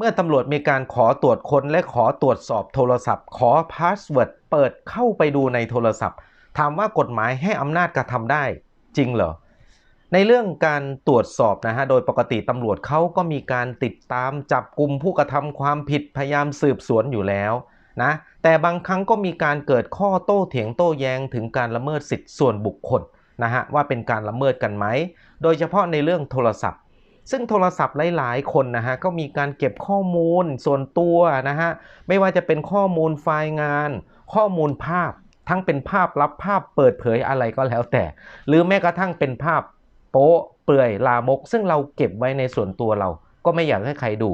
เมื่อตำรวจมีการขอตรวจค้นและขอตรวจสอบโทรศัพท์ ขอพาสเวิร์ดเปิดเข้าไปดูในโทรศัพท์ ถามว่ากฎหมายให้อำนาจกระทำได้จริงเหรอ ในเรื่องการตรวจสอบนะฮะ โดยปกติตำรวจเขาก็มีการติดตามจับกลุ่มผู้กระทำความผิดพยายามสืบสวนอยู่แล้วนะ แต่บางครั้งก็มีการเกิดข้อโต้เถียงโต้แย้งถึงการละเมิดสิทธิส่วนบุคคลนะฮะว่าเป็นการละเมิดกันไหม โดยเฉพาะในเรื่องโทรศัพท์ ซึ่งโทรศัพท์หลาย ๆ คนนะฮะก็มีการเก็บข้อมูลส่วนตัวนะฮะไม่ว่าจะเป็นข้อมูลไฟล์งาน ข้อมูลภาพ ทั้งเป็นภาพลับภาพเปิดเผยอะไรก็แล้วแต่ หรือแม้กระทั่งเป็นภาพโป๊ะเปลือยลามก ซึ่งเราเก็บไว้ในส่วนตัวเรา ก็ไม่อยากให้ใครดู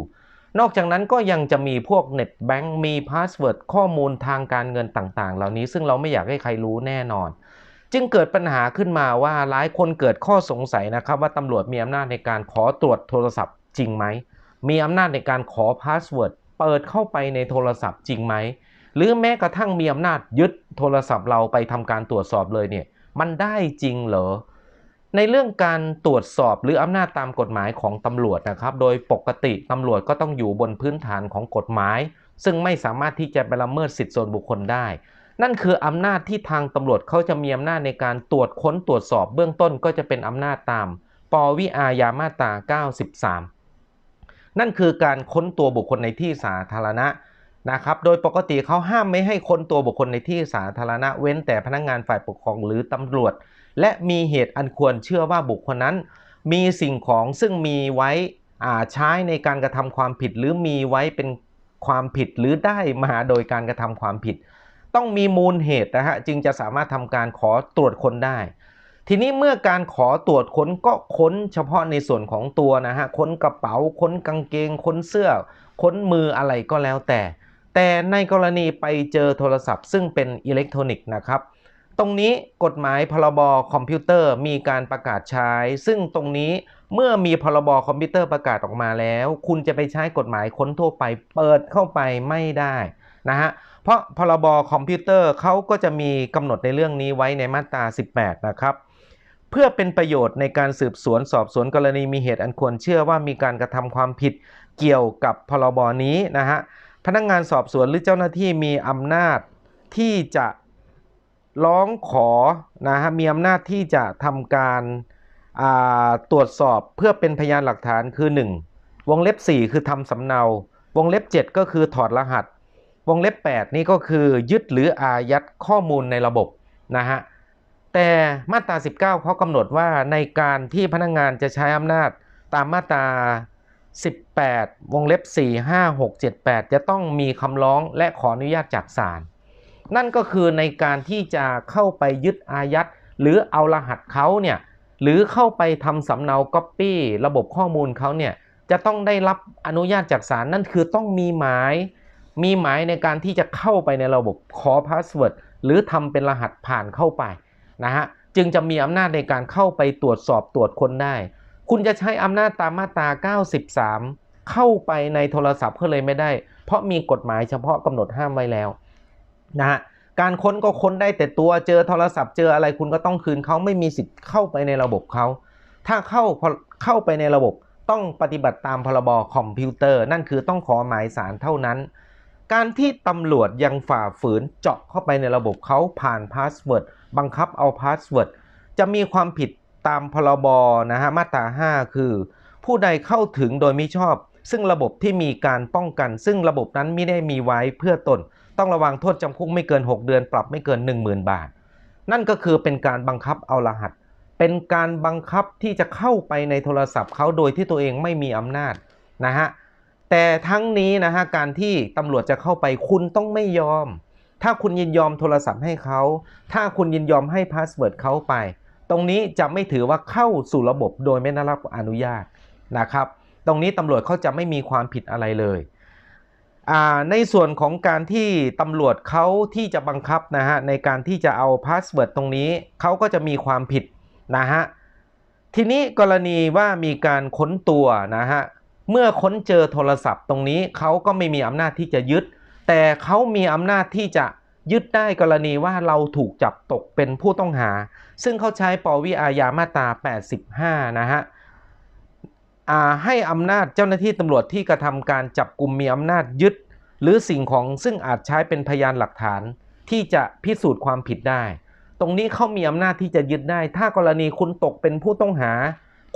นอกจากนั้นก็ยังจะมีพวกเน็ตแบงก์มีพาสเวิร์ดข้อมูลทางการเงินต่าง ๆ เหล่านี้ซึ่งเราไม่อยากให้ใครรู้แน่นอน จึงเกิดปัญหาขึ้นมาว่าหลายคนเกิดข้อสงสัยนะครับ ว่าตำรวจมีอำนาจในการขอตรวจโทรศัพท์จริงไหม มีอำนาจในการขอพาสเวิร์ดเปิดเข้าไปในโทรศัพท์จริงไหม หรือแม้กระทั่งมีอำนาจยึดโทรศัพท์เราไปทำการตรวจสอบเลยเนี่ยมันได้จริงเหรอ ในเรื่องการตรวจสอบหรืออำนาจตามกฎหมายของตำรวจนะครับ โดยปกติตำรวจก็ต้องอยู่บนพื้นฐานของกฎหมาย ซึ่งไม่สามารถที่จะไปละเมิดสิทธิส่วนบุคคลได้ นั่นคืออำนาจที่ทางตำรวจเขาจะมีอำนาจในการตรวจค้นตรวจสอบเบื้องต้นก็จะเป็นอำนาจตาม ปวิอาญามาตรา 93 นั่นคือการค้นตัวบุคคลในที่สาธารณะนะครับ โดยปกติเขาห้ามไม่ให้ค้นตัวบุคคลในที่สาธารณะเว้นแต่พนักงงานฝ่ายปกครองหรือตำรวจ และมีเหตุอันควรเชื่อว่าบุคคลนั้น มีสิ่งของซึ่งมีไว้ใช้ในการกระทำความผิดหรือมีไว้เป็นความผิดหรือได้มาโดยการกระทำความผิด ต้องมีมูลเหตุนะฮะจึงจะสามารถทำการขอตรวจค้นได้ ทีนี้เมื่อการขอตรวจค้นก็ค้นเฉพาะในส่วนของตัวนะฮะค้นกระเป๋าค้นกางเกงค้นเสื้อ ค้นมืออะไรก็แล้วแต่ แต่ในกรณีไปเจอโทรศัพท์ซึ่งเป็นอิเล็กทรอนิกส์นะครับตรงนี้กฎหมายพรบคอมพิวเตอร์มีการประกาศใช้ ซึ่งตรงนี้เมื่อมีพรบคอมพิวเตอร์ประกาศออกมาแล้ว คุณจะไปใช้กฎหมายค้นทั่วไปเปิดเข้าไปไม่ได้นะฮะ เพราะพรบคอมพิวเตอร์เขาก็จะมีกำหนดในเรื่องนี้ไว้ในมาตรา 18 นะครับ เพื่อเป็นประโยชน์ในการสืบสวนสอบสวนกรณีมีเหตุอันควรเชื่อว่ามีการกระทำความผิดเกี่ยวกับพรบนี้นะฮะพนักงงานสอบสวนหรือเจ้าหน้าที่มีอำนาจที่จะร้องขอนะฮะมีอำนาจที่จะทำการตรวจสอบเพื่อเป็นพยานหลักฐานคือ 1 วงเล็บ 4 คือทำสำเนา วงเล็บ 7 ก็คือถอดรหัส วงเล็บ 8 นี่ก็คือยึดหรืออายัดข้อมูลในระบบนะฮะแต่มาตรา 19เขากำหนดว่าในการที่พนักงงานจะใช้อำนาจตามมาตรา 18 วงเล็บ 4 5 6 7 8 จะต้องมีคำร้องและขออนุญาตจากศาลนั่นก็คือในการที่จะเข้าไปยึดอายัดหรือเอารหัสเขาเนี่ยหรือเข้าไปทำสำเนาก๊อปปี้ระบบข้อมูลเขาเนี่ยจะต้องได้รับอนุญาตจากศาลนั่นคือต้องมีหมาย มีหมายในการที่จะเข้าไปในระบบขอพาสเวิร์ดหรือทำเป็นรหัสผ่านเข้าไปนะฮะจึงจะมีอำนาจในการเข้าไปตรวจสอบตรวจคนได้ คุณจะใช้อำนาจตามมาตรา 93 เข้าไปในโทรศัพท์ก็เลยไม่ได้ เพราะมีกฎหมายเฉพาะกำหนดห้ามไว้แล้วนะฮะการค้นก็ค้นได้แต่ตัวเจอโทรศัพท์เจออะไรคุณก็ต้องคืนเขาไม่มีสิทธิ์เข้าไปในระบบเขา ถ้าเข้าเข้าไปในระบบต้องปฏิบัติตามพรบคอมพิวเตอร์ นั่นคือต้องขอหมายสารเท่านั้น การที่ตำรวจยังฝ่าฝืนเจาะเข้าไปในระบบเขาผ่านพาสเวิร์ดบังคับเอาพาสเวิร์ดจะมีความผิดตามพรบนะฮะมาตรา 5 คือ ผู้ใดเข้าถึงโดยมิชอบ ซึ่งระบบที่มีการป้องกัน ซึ่งระบบนั้นไม่ได้มีไว้เพื่อตน ต้องระวังโทษจำคุกไม่เกิน 6 เดือน ปรับไม่เกิน 10,000 บาท นั่นก็คือเป็นการบังคับเอารหัส เป็นการบังคับที่จะเข้าไปในโทรศัพท์เขาโดยที่ตัวเองไม่มีอำนาจนะฮะ แต่ทั้งนี้นะฮะการที่ตำรวจจะเข้าไปคุณต้องไม่ยอม ถ้าคุณยินยอมโทรศัพท์ให้เขา ถ้าคุณยินยอมให้พาสเวิร์ดเขาไป ตรงนี้จะไม่ถือว่าเข้าสู่ระบบโดยไม่ได้รับอนุญาตนะครับ ตรงนี้ตำรวจเขาจะไม่มีความผิดอะไรเลยในส่วนของการที่ตำรวจเขาที่จะบังคับนะฮะในการที่จะเอาพาสเวิร์ดตรงนี้เขาก็จะมีความผิดนะฮะทีนี้กรณีว่ามีการค้นตัวนะฮะ เมื่อค้นเจอโทรศัพท์ตรงนี้เขาก็ไม่มีอำนาจที่จะยึด แต่เขามีอำนาจที่จะยึดได้กรณีว่าเราถูกจับตกเป็นผู้ต้องหา ซึ่งเขาใช้ปวิอาญามาตรา 85 นะฮะให้อำนาจเจ้าหน้าที่ตำรวจที่กระทำการจับกลุ่มมีอำนาจยึด หรือสิ่งของซึ่งอาจใช้เป็นพยานหลักฐาน ที่จะพิสูจน์ความผิดได้ ตรงนี้เขามีอำนาจที่จะยึดได้ ถ้ากรณีคุณตกเป็นผู้ต้องหา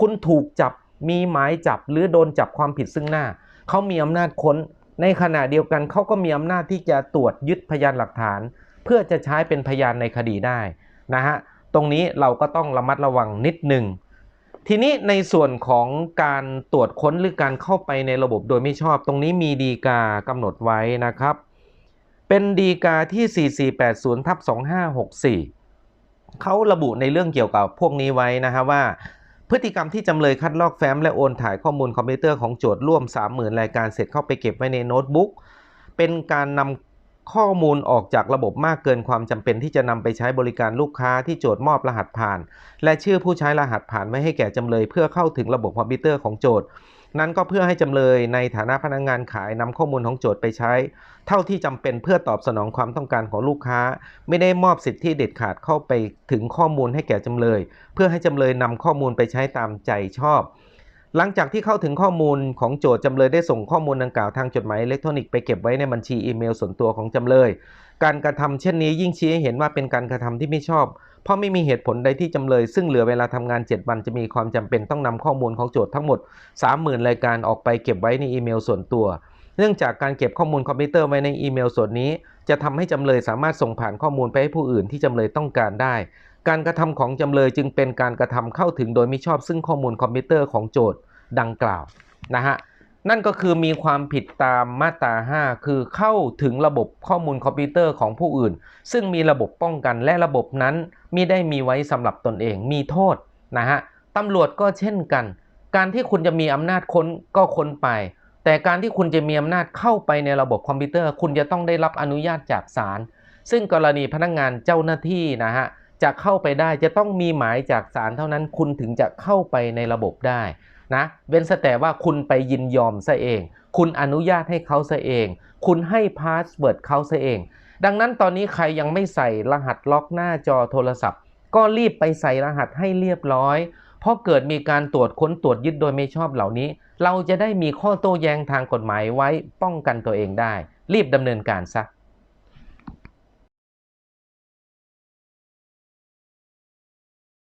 คุณถูกจับ มีหมายจับหรือโดนจับความผิดซึ่งหน้า เขามีอำนาจค้น ในขณะเดียวกันเขาก็มีอำนาจที่จะตรวจยึดพยานหลักฐาน เพื่อจะใช้เป็นพยานในคดีได้นะฮะตรงนี้เราก็ต้องระมัดระวังนิดหนึ่งทีนี้ในส่วนของการตรวจค้นหรือการเข้าไปในระบบโดยไม่ชอบ ตรงนี้มีดีกากำหนดไว้นะครับ เป็นดีกาที่ 4480ทับ2564เขาระบุในเรื่องเกี่ยวกับพวกนี้ไว้นะฮะว่า พฤติกรรมที่จำเลยคัดลอกแฟ้มและโอนถ่ายข้อมูลคอมพิวเตอร์ของโจทย์ร่วม 30,000 รายการเสร็จเข้าไปเก็บไว้ในโน้ตบุ๊ก เป็นการนำข้อมูลออกจากระบบมากเกินความจำเป็นที่จะนำไปใช้บริการลูกค้าที่โจทย์มอบรหัสผ่าน และชื่อผู้ใช้รหัสผ่านไว้ให้แก่จำเลยเพื่อเข้าถึงระบบคอมพิวเตอร์ของโจทย์ นั้นก็เพื่อให้จำเลยในฐานะพนักงานขายนำข้อมูลของโจทย์ไปใช้ เท่าที่จำเป็นเพื่อตอบสนองความต้องการของลูกค้า ไม่ได้มอบสิทธิเด็ดขาดเข้าไปถึงข้อมูลให้แก่จำเลย เพื่อให้จำเลยนำข้อมูลไปใช้ตามใจชอบหลังจากที่เข้าถึงข้อมูลของโจทย์จำเลยได้ส่งข้อมูลดังกล่าวทางจดหมายอิเล็กทรอนิกส์ไปเก็บไว้ในบัญชีอีเมลส่วนตัวของจำเลย การกระทำเช่นนี้ยิ่งชี้ให้เห็นว่าเป็นการกระทำที่ไม่ชอบ เพราะไม่มีเหตุผลใดที่จำเลย ซึ่งเหลือเวลาทำงาน 7 วันจะมีความจำเป็นต้องนำข้อมูลของโจทย์ทั้งหมด 30,000 รายการออกไปเก็บไว้ในอีเมลส่วนตัว เนื่องจากการเก็บข้อมูลคอมพิวเตอร์ไว้ในอีเมลส่วนนี้ จะทำให้จำเลยสามารถส่งผ่านข้อมูลไปให้ผู้อื่นที่จำเลยต้องการได้ การกระทำของจำเลยจึงเป็นการกระทำเข้าถึงโดยไม่ชอบซึ่งข้อมูลคอมพิวเตอร์ของโจทย์ดังกล่าวนะฮะ นั่นก็คือมีความผิดตามมาตรา 5 คือเข้าถึงระบบข้อมูลคอมพิวเตอร์ของผู้อื่น ซึ่งมีระบบป้องกันและระบบนั้นมิได้มีไว้สำหรับตนเองมีโทษนะฮะตำรวจก็เช่นกัน การที่คุณจะมีอำนาจค้นก็ค้นไป แต่การที่คุณจะมีอำนาจเข้าไปในระบบคอมพิวเตอร์ คุณจะต้องได้รับอนุญาตจากศาลซึ่งกรณีพนักงานเจ้าหน้าที่นะฮะจะเข้าไปได้จะต้องมีหมายจากศาลเท่านั้นคุณถึงจะเข้าไปในระบบได้ นะเว้นแต่ว่าคุณไปยินยอมซะเอง คุณอนุญาตให้เขาซะเอง คุณให้พาสเวิร์ดเขาซะเอง ดังนั้นตอนนี้ใครยังไม่ใส่รหัสล็อกหน้าจอโทรศัพท์ ก็รีบไปใส่รหัสให้เรียบร้อย เพราะเกิดมีการตรวจค้นตรวจยึดโดยไม่ชอบเหล่านี้ เราจะได้มีข้อโต้แย้งทางกฎหมายไว้ป้องกันตัวเองได้ รีบดำเนินการซะ